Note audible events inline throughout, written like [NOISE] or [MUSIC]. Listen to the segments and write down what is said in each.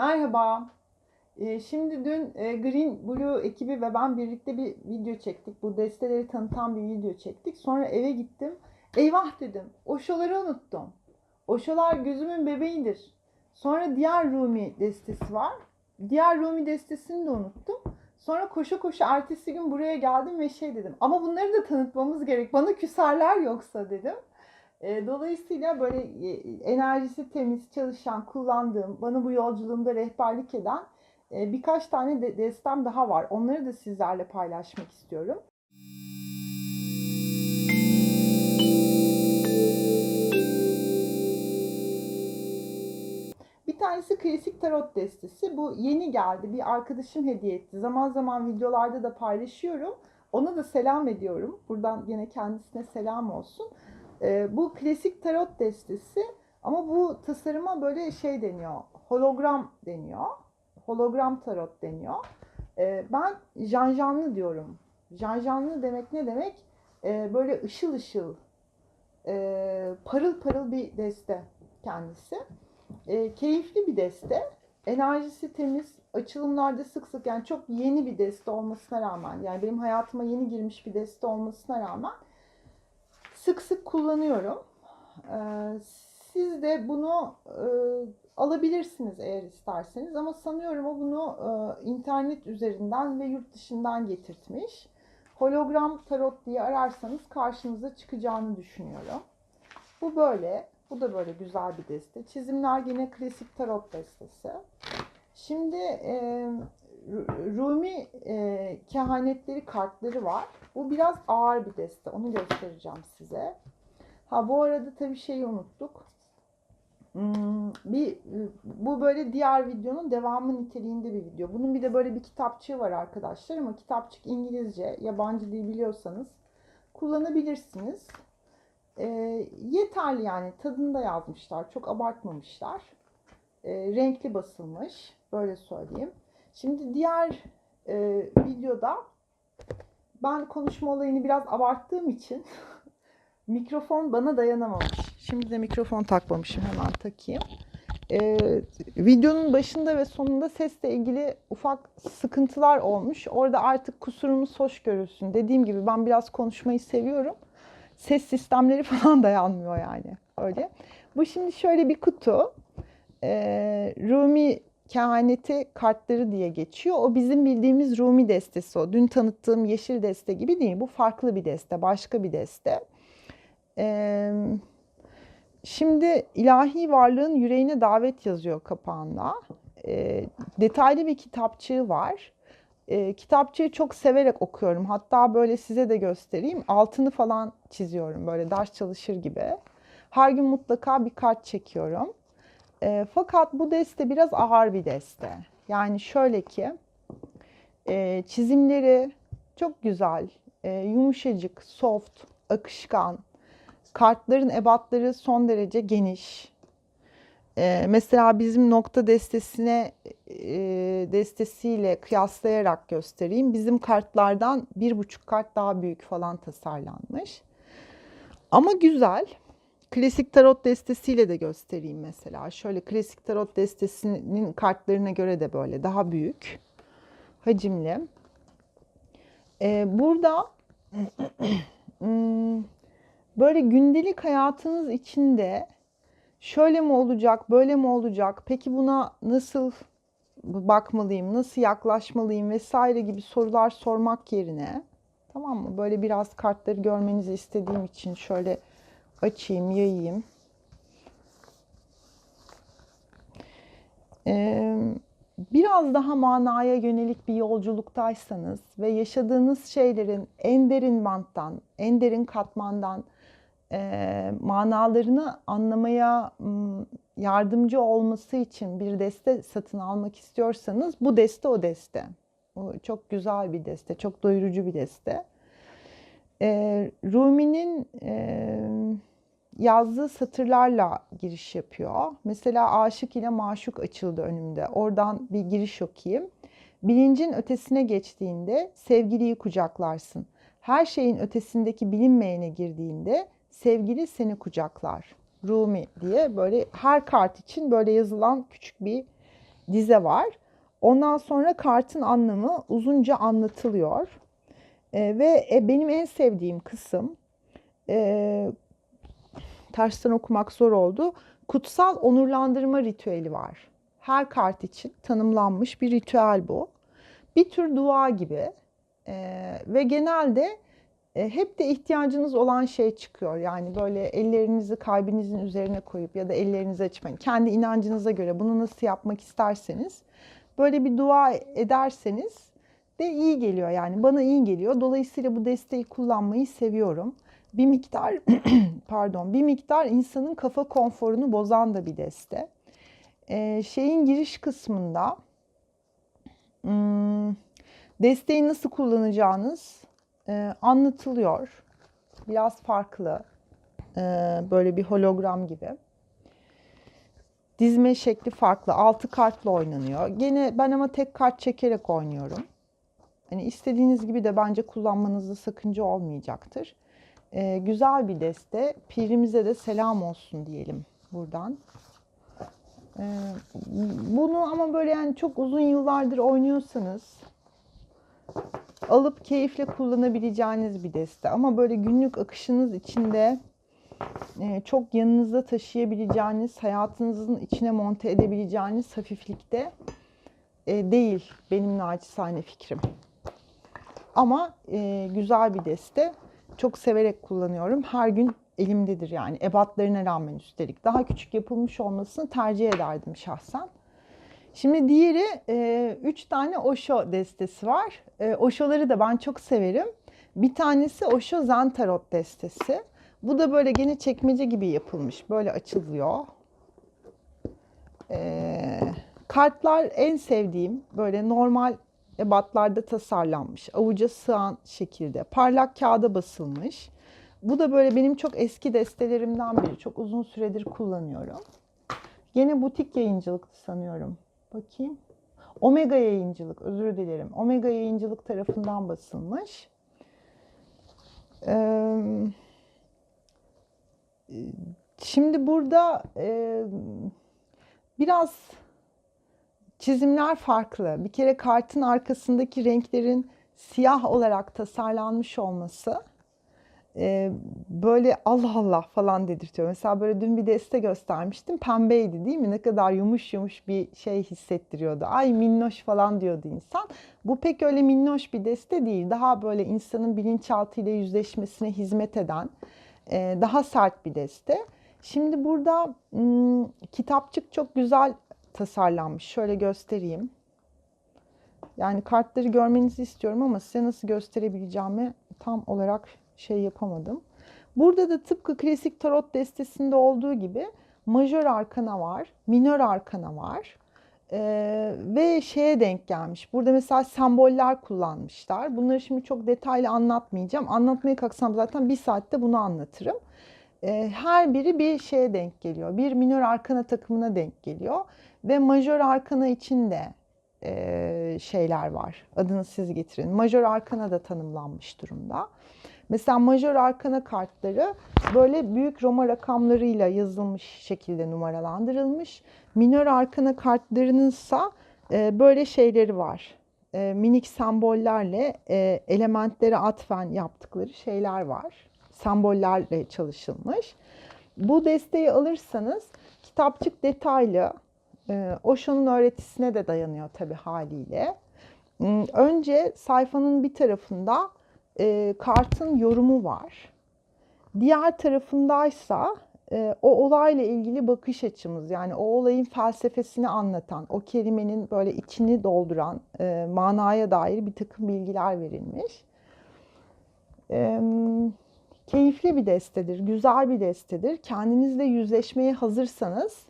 Merhaba. Ee, Şimdi dün e, Green Blue ekibi ve ben birlikte bir video çektik. Bu desteleri tanıtan bir video çektik. Sonra eve gittim. Eyvah dedim. Oşoları unuttum. Oşolar gözümün bebeğidir. Sonra diğer Rumi destesi var. Diğer Rumi destesini de unuttum. Sonra koşa koşa ertesi gün buraya geldim ve şey dedim. Ama bunları da tanıtmamız gerek. Bana küserler yoksa dedim. E, Dolayısıyla böyle e, enerjisi temiz, çalışan, kullandığım, bana bu yolculuğumda rehberlik eden e, birkaç tane de destem daha var. Onları da sizlerle paylaşmak istiyorum. Bir tanesi klasik tarot destesi. Bu yeni geldi. Bir arkadaşım hediye etti. Zaman zaman videolarda da paylaşıyorum. Ona da selam ediyorum. Buradan yine kendisine selam olsun. Ee, bu klasik tarot destesi ama bu tasarıma böyle şey deniyor. Hologram deniyor. Hologram tarot deniyor. Ee, ben janjanlı diyorum. Janjanlı demek ne demek? Ee, böyle ışıl ışıl, e, parıl parıl bir deste kendisi. E, keyifli bir deste. Enerjisi temiz. Açılımlarda sık sık yani çok yeni bir deste olmasına rağmen yani benim hayatıma yeni girmiş bir deste olmasına rağmen sık sık kullanıyorum. Ee, siz de bunu e, alabilirsiniz eğer isterseniz ama sanıyorum o bunu e, internet üzerinden ve yurt dışından getirtmiş. Hologram tarot diye ararsanız karşınıza çıkacağını düşünüyorum. Bu böyle. Bu da böyle güzel bir deste. Çizimler yine klasik tarot destesi. Şimdi e, Rumi e, kehanetleri kartları var. Bu biraz ağır bir deste. Onu göstereceğim size. Ha bu arada tabii şeyi unuttuk. Hmm, bir bu böyle diğer videonun devamı niteliğinde bir video. Bunun bir de böyle bir kitapçığı var arkadaşlar ama kitapçık İngilizce, yabancı dil biliyorsanız kullanabilirsiniz. E, yeterli yani tadında yazmışlar. Çok abartmamışlar. E, renkli basılmış. Böyle söyleyeyim. Şimdi diğer e, videoda ben konuşma olayını biraz abarttığım için [LAUGHS] mikrofon bana dayanamamış. Şimdi de mikrofon takmamışım. Hemen takayım. Ee, videonun başında ve sonunda sesle ilgili ufak sıkıntılar olmuş. Orada artık kusurumuz hoş görülsün. Dediğim gibi ben biraz konuşmayı seviyorum. Ses sistemleri [LAUGHS] falan dayanmıyor yani. Öyle. Bu şimdi şöyle bir kutu. Ee, Rumi kehaneti kartları diye geçiyor. O bizim bildiğimiz Rumi destesi o. Dün tanıttığım yeşil deste gibi değil. Bu farklı bir deste, başka bir deste. Ee, şimdi ilahi varlığın yüreğine davet yazıyor kapağında. Ee, detaylı bir kitapçığı var. Ee, kitapçığı çok severek okuyorum. Hatta böyle size de göstereyim. Altını falan çiziyorum böyle ders çalışır gibi. Her gün mutlaka bir kart çekiyorum. E, fakat bu deste biraz ağır bir deste. Yani şöyle ki e, çizimleri çok güzel, e, yumuşacık, soft, akışkan. Kartların ebatları son derece geniş. E, mesela bizim nokta destesine e, destesiyle kıyaslayarak göstereyim. Bizim kartlardan bir buçuk kart daha büyük falan tasarlanmış. Ama güzel. Klasik tarot destesiyle de göstereyim mesela. Şöyle klasik tarot destesinin kartlarına göre de böyle daha büyük, hacimli. Ee, burada [CLEARS THROAT] hmm, böyle gündelik hayatınız içinde şöyle mi olacak, böyle mi olacak, peki buna nasıl bakmalıyım, nasıl yaklaşmalıyım vesaire gibi sorular sormak yerine tamam mı? Böyle biraz kartları görmenizi istediğim için şöyle açayım, yayayım. Ee, biraz daha manaya yönelik bir yolculuktaysanız ve yaşadığınız şeylerin en derin banttan, en derin katmandan e, manalarını anlamaya yardımcı olması için bir deste satın almak istiyorsanız bu deste o deste. O çok güzel bir deste, çok doyurucu bir deste. E, Rumi'nin e, yazdığı satırlarla giriş yapıyor. Mesela aşık ile maşuk açıldı önümde. Oradan bir giriş okuyayım. Bilincin ötesine geçtiğinde sevgiliyi kucaklarsın. Her şeyin ötesindeki bilinmeyene girdiğinde sevgili seni kucaklar. Rumi diye böyle her kart için böyle yazılan küçük bir dize var. Ondan sonra kartın anlamı uzunca anlatılıyor. E, ve e, benim en sevdiğim kısım e, tersten okumak zor oldu. Kutsal onurlandırma ritüeli var. Her kart için tanımlanmış bir ritüel bu. Bir tür dua gibi e, ve genelde e, hep de ihtiyacınız olan şey çıkıyor. Yani böyle ellerinizi kalbinizin üzerine koyup ya da ellerinizi açmayın. Kendi inancınıza göre bunu nasıl yapmak isterseniz böyle bir dua ederseniz de iyi geliyor. Yani bana iyi geliyor. Dolayısıyla bu desteği kullanmayı seviyorum. Bir miktar [CLEARS THROAT] pardon bir miktar insanın kafa konforunu bozan da bir deste. Ee, şeyin giriş kısmında hmm, desteği nasıl kullanacağınız e, anlatılıyor. Biraz farklı. E, böyle bir hologram gibi. Dizme şekli farklı. Altı kartla oynanıyor. Gene ben ama tek kart çekerek oynuyorum. Hani istediğiniz gibi de bence kullanmanızda sakınca olmayacaktır. E, güzel bir deste. Pirimize de selam olsun diyelim buradan. E, bunu ama böyle yani çok uzun yıllardır oynuyorsanız alıp keyifle kullanabileceğiniz bir deste. Ama böyle günlük akışınız içinde e, çok yanınızda taşıyabileceğiniz, hayatınızın içine monte edebileceğiniz hafiflikte e, değil benim naçizane fikrim. Ama e, güzel bir deste. Çok severek kullanıyorum. Her gün elimdedir yani ebatlarına rağmen üstelik. Daha küçük yapılmış olmasını tercih ederdim şahsen. Şimdi diğeri 3 e, tane Osho destesi var. E, Osho'ları da ben çok severim. Bir tanesi Osho Zen Tarot destesi. Bu da böyle gene çekmece gibi yapılmış. Böyle açılıyor. E, kartlar en sevdiğim böyle normal ebatlarda tasarlanmış. Avuca sığan şekilde. Parlak kağıda basılmış. Bu da böyle benim çok eski destelerimden biri. Çok uzun süredir kullanıyorum. Yine butik yayıncılıktı sanıyorum. Bakayım. Omega yayıncılık, özür dilerim. Omega yayıncılık tarafından basılmış. şimdi burada biraz çizimler farklı. Bir kere kartın arkasındaki renklerin siyah olarak tasarlanmış olması e, böyle Allah Allah falan dedirtiyor. Mesela böyle dün bir deste göstermiştim. Pembeydi değil mi? Ne kadar yumuş yumuş bir şey hissettiriyordu. Ay minnoş falan diyordu insan. Bu pek öyle minnoş bir deste değil. Daha böyle insanın bilinçaltıyla yüzleşmesine hizmet eden e, daha sert bir deste. Şimdi burada m, kitapçık çok güzel tasarlanmış. Şöyle göstereyim. Yani kartları görmenizi istiyorum ama size nasıl gösterebileceğimi tam olarak şey yapamadım. Burada da tıpkı klasik tarot destesinde olduğu gibi majör arkana var, minör arkana var. Ee, ve şeye denk gelmiş. Burada mesela semboller kullanmışlar. Bunları şimdi çok detaylı anlatmayacağım. Anlatmaya kalksam zaten bir saatte bunu anlatırım. Ee, her biri bir şeye denk geliyor. Bir minör arkana takımına denk geliyor. Ve majör arkana için de e, şeyler var. Adını siz getirin. Majör arkana da tanımlanmış durumda. Mesela majör arkana kartları böyle büyük Roma rakamlarıyla yazılmış şekilde numaralandırılmış. Minör arkana kartlarınınsa e, böyle şeyleri var. E, minik sembollerle e, elementlere atfen yaptıkları şeyler var. Sembollerle çalışılmış. Bu desteği alırsanız kitapçık detaylı, Osho'nun öğretisine de dayanıyor tabii haliyle. Hmm, önce sayfanın bir tarafında e, kartın yorumu var. Diğer tarafındaysa e, o olayla ilgili bakış açımız yani o olayın felsefesini anlatan, o kelimenin böyle içini dolduran e, manaya dair bir takım bilgiler verilmiş. Keyifli bir destedir, güzel bir destedir. Kendinizle yüzleşmeye hazırsanız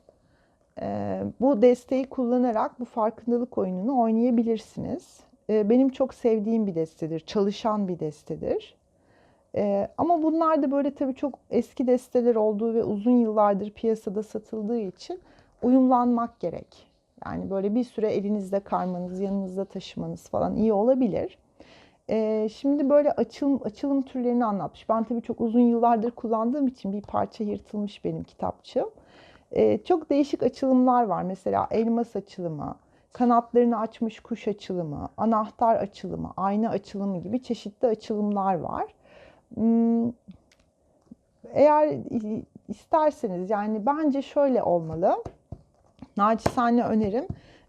bu desteği kullanarak bu farkındalık oyununu oynayabilirsiniz. Ee, benim çok sevdiğim bir destedir. Çalışan bir destedir. Ee, ama bunlar da böyle tabii çok eski desteler olduğu ve uzun yıllardır piyasada satıldığı için uyumlanmak gerek. Yani böyle bir süre elinizde karmanız, yanınızda taşımanız falan iyi olabilir. Ee, şimdi böyle açılım, açılım türlerini anlatmış. Ben tabii çok uzun yıllardır kullandığım için bir parça yırtılmış benim kitapçığım. Çok değişik açılımlar var. Mesela elmas açılımı, kanatlarını açmış kuş açılımı, anahtar açılımı, ayna açılımı gibi çeşitli açılımlar var. Hmm, Eğer isterseniz yani bence şöyle olmalı. Naçizane önerim.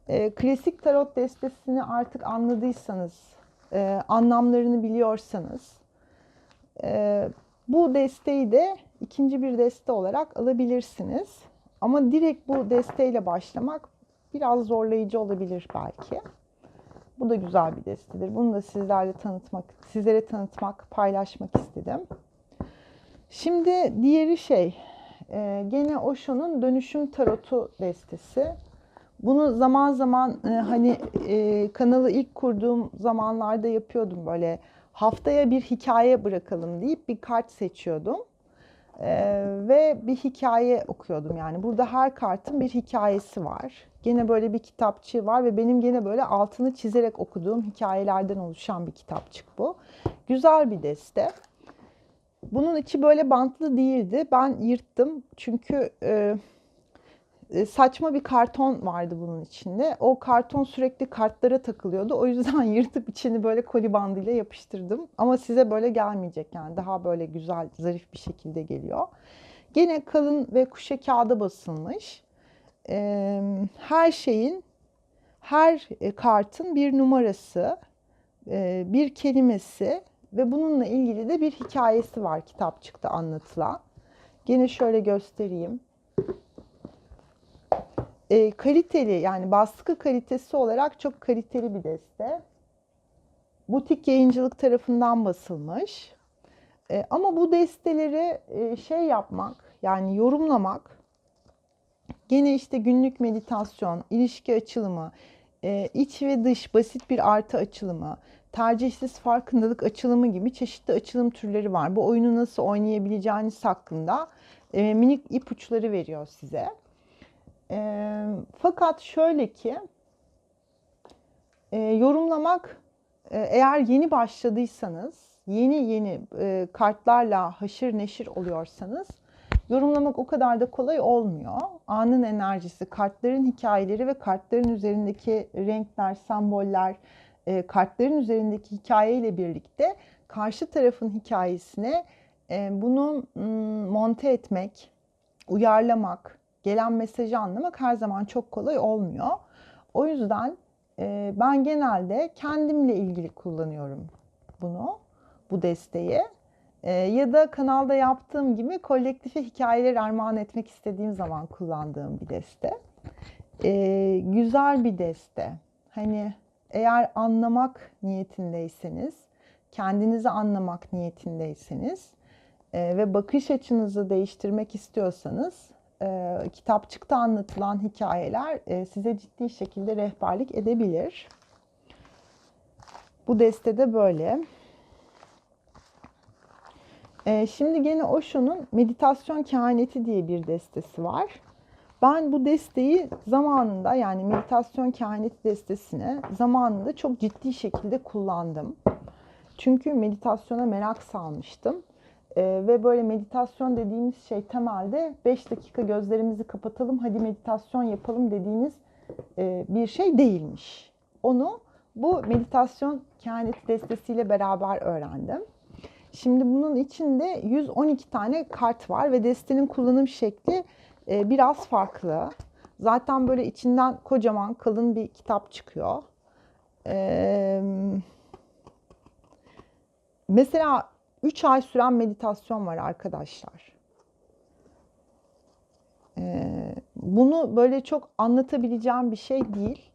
E, klasik tarot destesini artık anladıysanız, e, anlamlarını biliyorsanız e, bu desteği de ikinci bir deste olarak alabilirsiniz. Ama direkt bu desteğiyle başlamak biraz zorlayıcı olabilir belki. Bu da güzel bir destedir. Bunu da sizlerle tanıtmak, sizlere tanıtmak, paylaşmak istedim. Şimdi diğeri şey, e, gene Osho'nun Dönüşüm Tarotu destesi. Bunu zaman zaman e, hani e, kanalı ilk kurduğum zamanlarda yapıyordum böyle haftaya bir hikaye bırakalım deyip bir kart seçiyordum. Ee, ve bir hikaye okuyordum yani. Burada her kartın bir hikayesi var. Gene böyle bir kitapçığı var ve benim gene böyle altını çizerek okuduğum hikayelerden oluşan bir kitapçık bu. Güzel bir deste. Bunun içi böyle bantlı değildi. Ben yırttım çünkü e, saçma bir karton vardı bunun içinde. O karton sürekli kartlara takılıyordu. O yüzden [LAUGHS] yırtıp içini böyle koli bandıyla yapıştırdım. Ama size böyle gelmeyecek yani. Daha böyle güzel, zarif bir şekilde geliyor. Gene kalın ve kuşe kağıda basılmış. E, her şeyin, her e, kartın bir numarası, bir kelimesi ve bununla ilgili de bir hikayesi var kitapçıkta anlatılan. Gene şöyle göstereyim e, kaliteli yani baskı kalitesi olarak çok kaliteli bir deste. Butik yayıncılık tarafından basılmış. E, ama bu desteleri e, şey yapmak yani yorumlamak gene işte günlük meditasyon, ilişki açılımı, e, iç ve dış basit bir artı açılımı, tercihsiz farkındalık açılımı gibi çeşitli açılım türleri var. Bu oyunu nasıl oynayabileceğiniz hakkında e, minik ipuçları veriyor size. E, fakat şöyle ki e, yorumlamak e, eğer yeni başladıysanız, yeni yeni e, kartlarla haşır neşir oluyorsanız yorumlamak o kadar da kolay olmuyor. Anın enerjisi, kartların hikayeleri ve kartların üzerindeki renkler, semboller, e, kartların üzerindeki hikayeyle birlikte karşı tarafın hikayesine e, bunu monte etmek, uyarlamak, gelen mesajı anlamak her zaman çok kolay olmuyor. O yüzden e, ben genelde kendimle ilgili kullanıyorum bunu, bu desteği. E, ya da kanalda yaptığım gibi kolektife hikayeler armağan etmek istediğim zaman kullandığım bir deste. E, güzel bir deste. Hani eğer anlamak niyetindeyseniz, kendinizi anlamak niyetindeyseniz e, ve bakış açınızı değiştirmek istiyorsanız e, kitapçıkta anlatılan hikayeler e, size ciddi şekilde rehberlik edebilir. Bu destede böyle. E, şimdi gene Osho'nun Meditasyon Kehaneti diye bir destesi var. Ben bu desteği zamanında yani meditasyon kehaneti destesini zamanında çok ciddi şekilde kullandım. Çünkü meditasyona merak salmıştım. E, ve böyle meditasyon dediğimiz şey temelde 5 dakika gözlerimizi kapatalım hadi meditasyon yapalım dediğiniz e, bir şey değilmiş. Onu bu meditasyon kehanet destesiyle beraber öğrendim. Şimdi bunun içinde 112 tane kart var ve destenin kullanım şekli e, biraz farklı. Zaten böyle içinden kocaman kalın bir kitap çıkıyor. Ee, mesela 3 ay süren meditasyon var arkadaşlar. Ee, bunu böyle çok anlatabileceğim bir şey değil.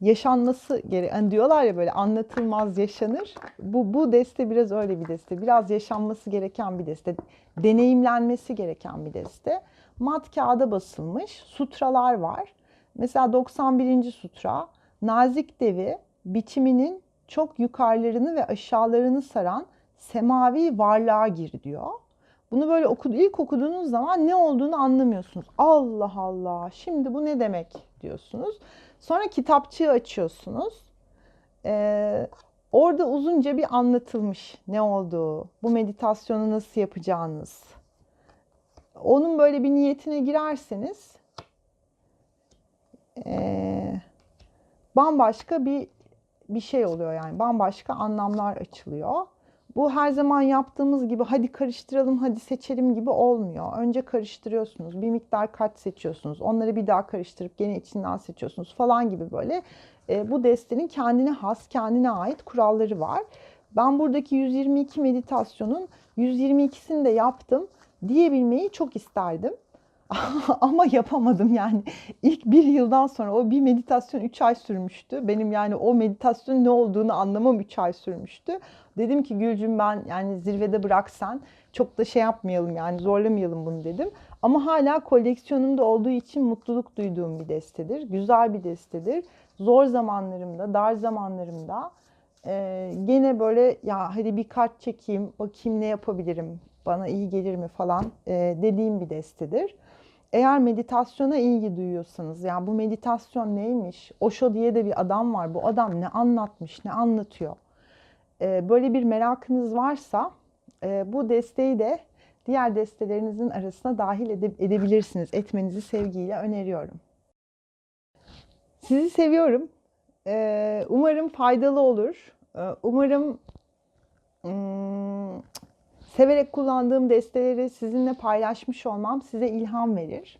Yaşanması gerek. Hani diyorlar ya böyle anlatılmaz yaşanır. Bu bu deste biraz öyle bir deste. Biraz yaşanması gereken bir deste. Deneyimlenmesi gereken bir deste. Mat kağıda basılmış sutralar var. Mesela 91. sutra nazik devi biçiminin çok yukarılarını ve aşağılarını saran semavi varlığa gir diyor. Bunu böyle okudu, ilk okuduğunuz zaman ne olduğunu anlamıyorsunuz. Allah Allah şimdi bu ne demek diyorsunuz. Sonra kitapçığı açıyorsunuz. Ee, orada uzunca bir anlatılmış ne olduğu, bu meditasyonu nasıl yapacağınız. Onun böyle bir niyetine girerseniz ee, bambaşka bir bir şey oluyor yani bambaşka anlamlar açılıyor. Bu her zaman yaptığımız gibi hadi karıştıralım, hadi seçelim gibi olmuyor. Önce karıştırıyorsunuz, bir miktar kart seçiyorsunuz, onları bir daha karıştırıp gene içinden seçiyorsunuz falan gibi böyle. E, bu destenin kendine has, kendine ait kuralları var. Ben buradaki 122 meditasyonun 122'sini de yaptım diyebilmeyi çok isterdim. [LAUGHS] Ama yapamadım yani. İlk bir yıldan sonra o bir meditasyon 3 ay sürmüştü. Benim yani o meditasyonun ne olduğunu anlamam 3 ay sürmüştü. Dedim ki Gülcüm ben yani zirvede bırak sen. Çok da şey yapmayalım yani zorlamayalım bunu dedim. Ama hala koleksiyonumda olduğu için mutluluk duyduğum bir destedir. Güzel bir destedir. Zor zamanlarımda, dar zamanlarımda e, gene böyle ya hadi bir kart çekeyim, bakayım ne yapabilirim, bana iyi gelir mi falan e, dediğim bir destedir. Eğer meditasyona ilgi duyuyorsanız, yani bu meditasyon neymiş? Osho diye de bir adam var. Bu adam ne anlatmış, ne anlatıyor? Ee, böyle bir merakınız varsa e, bu desteği de diğer destelerinizin arasına dahil ede- edebilirsiniz. Etmenizi sevgiyle öneriyorum. Sizi seviyorum. Ee, umarım faydalı olur. Ee, umarım hmm, severek kullandığım desteleri sizinle paylaşmış olmam size ilham verir.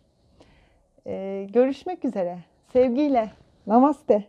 Ee, görüşmek üzere. Sevgiyle. Namaste.